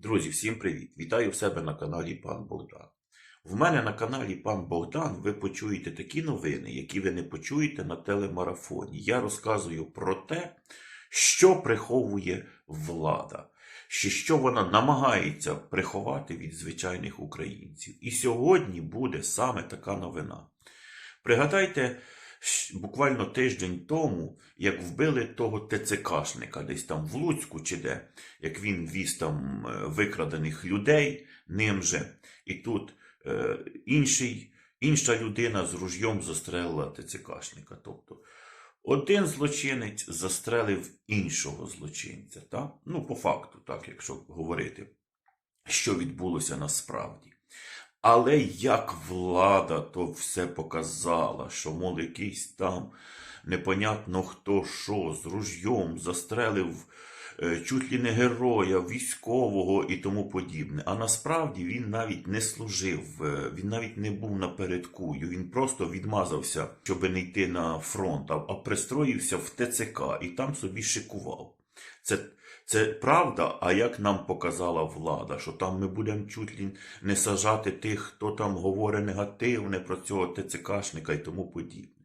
Друзі, всім привіт! Вітаю в себе на каналі Пан Богдан. В мене на каналі Пан Богдан ви почуєте такі новини, які ви не почуєте на телемарафоні. Я розказую про те, що приховує влада, що вона намагається приховати від звичайних українців. І сьогодні буде саме така новина. Пригадайте, буквально тиждень тому, як вбили того ТЦКшника десь там в Луцьку чи де, як він віз там е, викрадених людей ним же, і тут е, інший, інша людина з ружьом застрелила ТЦКшника. Тобто один злочинець застрелив іншого злочинця. Так? Ну, по факту, так, якщо говорити, що відбулося насправді. Але як влада то все показала, що, мов, якийсь там непонятно хто що з ружьом застрелив е, чуть ли не героя, військового і тому подібне. А насправді він навіть не служив, е, він навіть не був напередку, він просто відмазався, щоб не йти на фронт, а пристроївся в ТЦК і там собі шикував. Це, це правда, а як нам показала влада, що там ми будемо чуть ли не сажати тих, хто там говорить негативне про цього ТЦКшника і тому подібне.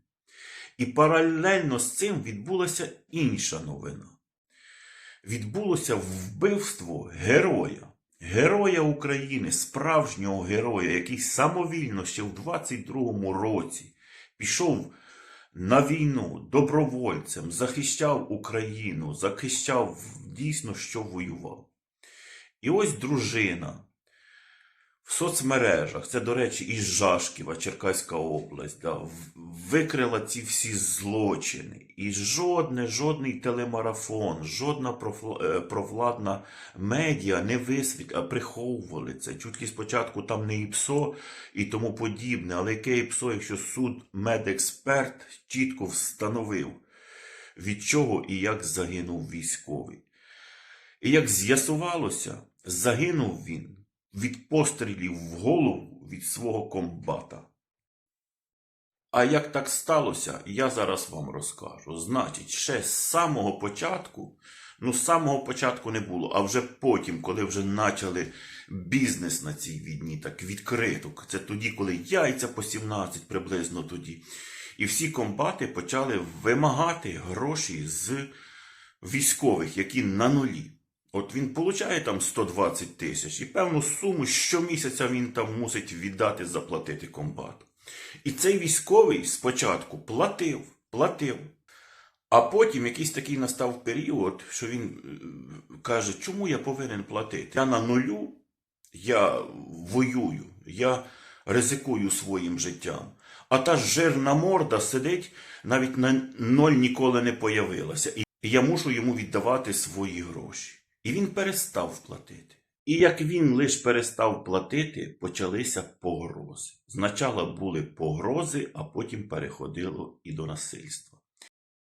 І паралельно з цим відбулася інша новина. Відбулося вбивство героя, героя України, справжнього героя, який самовільно ще в 22-му році пішов на війну добровольцем, захищав Україну, захищав дійсно, що воював. І ось дружина в соцмережах, це, до речі, із Жашківа, Черкаська область, да, викрила ці всі злочини. І жодне, жодний телемарафон, жодна е, провладна медіа не висвіт, а приховували це. Чуть ли спочатку там не ІПСО і тому подібне, але яке ІПСО, якщо суд медексперт чітко встановив, від чого і як загинув військовий. І як з'ясувалося, загинув він від пострілів в голову від свого комбата. А як так сталося, я зараз вам розкажу. Значить, ще з самого початку, ну з самого початку не було, а вже потім, коли вже почали бізнес на цій війні, так відкрито, це тоді, коли яйця по 17 приблизно тоді. І всі комбати почали вимагати гроші з військових, які на нулі. От він получає там 120 тисяч і певну суму щомісяця він там мусить віддати, заплатити комбату. І цей військовий спочатку платив, платив. А потім якийсь такий настав період, що він е, каже, чому я повинен платити? Я на нулю, я воюю, я ризикую своїм життям. А та жирна морда сидить, навіть на ноль ніколи не появилася. І я мушу йому віддавати свої гроші. І він перестав платити. І як він лише перестав платити, почалися погрози. Спочатку були погрози, а потім переходило і до насильства.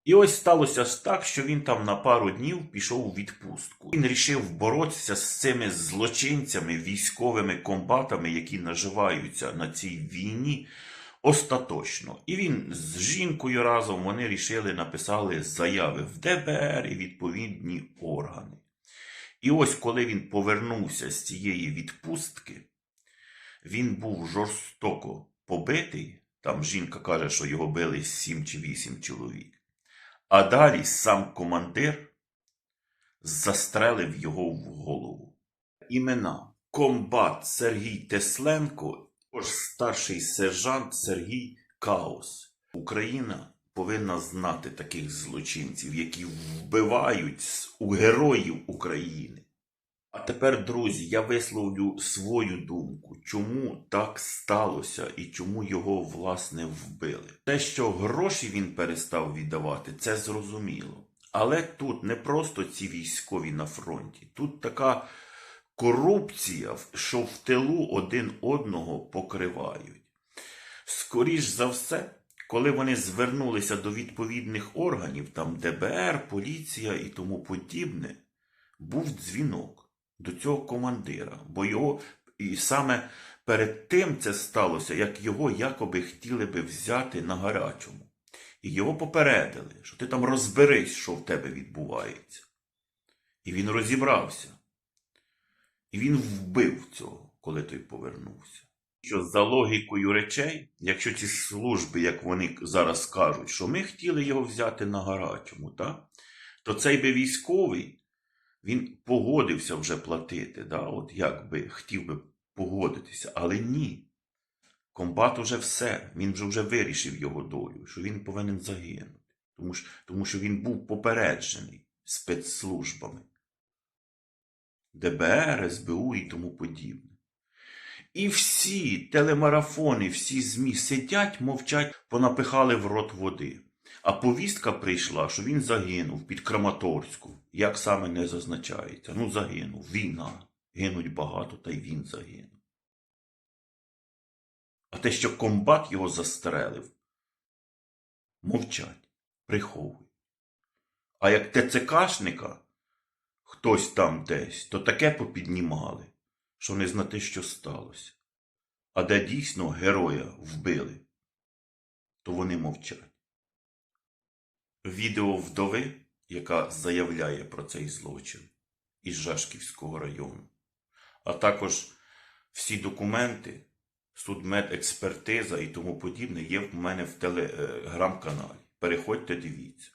І ось сталося ж так, що він там на пару днів пішов у відпустку. Він рішив боротися з цими злочинцями, військовими комбатами, які наживаються на цій війні остаточно. І він з жінкою разом вони рішили написали заяви в ДБР і відповідні органи. І ось коли він повернувся з цієї відпустки, він був жорстоко побитий. Там жінка каже, що його били сім чи вісім чоловік. А далі сам командир застрелив його в голову. Імена комбат Сергій Тесленко, старший сержант Сергій Каос. Україна повинна знати таких злочинців, які вбивають у героїв України. А тепер, друзі, я висловлю свою думку, чому так сталося і чому його власне вбили. Те, що гроші він перестав віддавати, це зрозуміло. Але тут не просто ці військові на фронті, тут така корупція, що в тилу один одного покривають. Скоріш за все, коли вони звернулися до відповідних органів, там ДБР, поліція і тому подібне, був дзвінок до цього командира, бо його і саме перед тим це сталося, як його якоби хотіли би взяти на гарячому. І його попередили, що ти там розберись, що в тебе відбувається. І він розібрався. І він вбив цього, коли той повернувся. Що за логікою речей, якщо ці служби, як вони зараз кажуть, що ми хотіли його взяти на гарячому, так? то цей би військовий він погодився вже платити, да? от як би хотів би погодитися, але ні. Комбат уже все, він вже вже вирішив його долю, що він повинен загинути, тому що, тому що він був попереджений спецслужбами. ДБР, СБУ і тому подібне. І всі телемарафони, всі ЗМІ сидять, мовчать, понапихали в рот води. А повістка прийшла, що він загинув під Краматорську. Як саме не зазначається? Ну, загинув. Війна. Гинуть багато, та й він загинув. А те, що комбат його застрелив, мовчать, приховують. А як ТЦКшника хтось там десь, то таке попіднімали, що не знати, що сталося. А де дійсно героя вбили, то вони мовчать. Відео вдови, яка заявляє про цей злочин із Жашківського району, а також всі документи, судмедекспертиза і тому подібне є в мене в телеграм-каналі. Переходьте, дивіться.